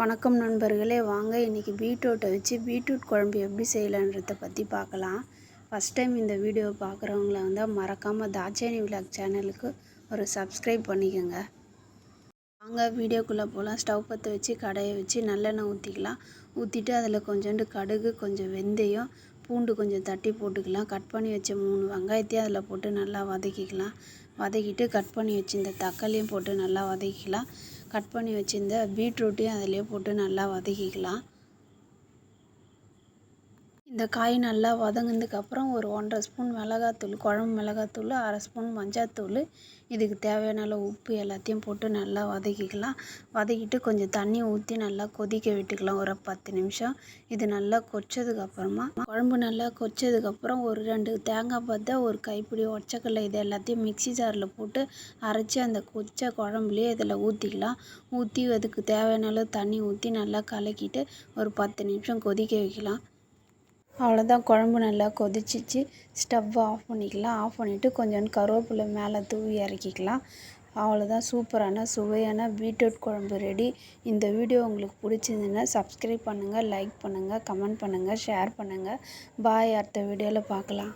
வணக்கம் நண்பர்களே வாங்க இன்றைக்கி பீட்ரூட்டை வச்சு பீட்ரூட் குழம்பு எப்படி செய்யலான்றதை பற்றி பார்க்கலாம். ஃபஸ்ட் டைம் இந்த வீடியோவை பார்க்குறவங்கள வந்தால் மறக்காமல் தாட்சாயணி விலாக் சேனலுக்கு ஒரு சப்ஸ்கிரைப் பண்ணிக்கோங்க. வாங்க வீடியோக்குள்ளே போகலாம் ஸ்டவ் பற்ற வச்சு கடையை வச்சு நல்லெண்ணெய் ஊற்றிக்கலாம் ஊற்றிட்டு அதில் கொஞ்சோண்டு கடுகு கொஞ்சம் வெந்தயம் பூண்டு கொஞ்சம் தட்டி போட்டுக்கலாம். கட் பண்ணி வச்ச மூணு வெங்காயத்தையும் அதில் போட்டு நல்லா வதக்கிக்கலாம். வதக்கிட்டு கட் பண்ணி வச்சு இந்த தக்காளியும் போட்டு நல்லா வதக்கிக்கலாம். கட் பண்ணி வச்சிருந்த பீட்ரூட்டையும் அதிலே போட்டு நல்லா வதக்கிக்கலாம். இந்த காய் நல்லா வதங்கினதுக்கப்புறம் ஒரு ஒன்றரை ஸ்பூன் மிளகாத்தூள் குழம்பு மிளகாத்தூள் அரை ஸ்பூன் மஞ்சாத்தூள் இதுக்கு தேவையான அளவு உப்பு எல்லாத்தையும் போட்டு நல்லா வதக்கிக்கலாம். வதக்கிட்டு கொஞ்சம் தண்ணி ஊற்றி நல்லா கொதிக்க விட்டுக்கலாம். ஒரு பத்து நிமிஷம். இது நல்லா கொச்சதுக்கப்புறமா குழம்பு நல்லா கொச்சதுக்கப்புறம் ஒரு ரெண்டு தேங்காய் பார்த்தா ஒரு கைப்பிடி ஒச்சக்கடலை இது எல்லாத்தையும் மிக்சி ஜாரில் போட்டு அரைச்சி அந்த கொச்ச குழம்புலேயே இதில் ஊற்றிக்கலாம் ஊற்றி அதுக்கு தேவையான அளவு தண்ணி ஊற்றி நல்லா கலக்கிட்டு ஒரு பத்து நிமிஷம் கொதிக்க வைக்கலாம். அவ்வளோதான் குழம்பு நல்லா கொதிச்சிச்சு. ஸ்டவ்வை ஆஃப் பண்ணிக்கலாம். ஆஃப் பண்ணிவிட்டு கொஞ்சோண்டு கருவேப்பிலை மேலே தூவி இறக்கிக்கலாம். அவ்வளோதான் சூப்பரான சுவையான பீட்ரூட் குழம்பு ரெடி. இந்த வீடியோ உங்களுக்கு பிடிச்சிருந்துன்னா சப்ஸ்கிரைப் பண்ணுங்கள் லைக் பண்ணுங்கள் கமெண்ட் பண்ணுங்கள் ஷேர் பண்ணுங்கள் பாய் அடுத்த வீடியோவில் பார்க்கலாம்.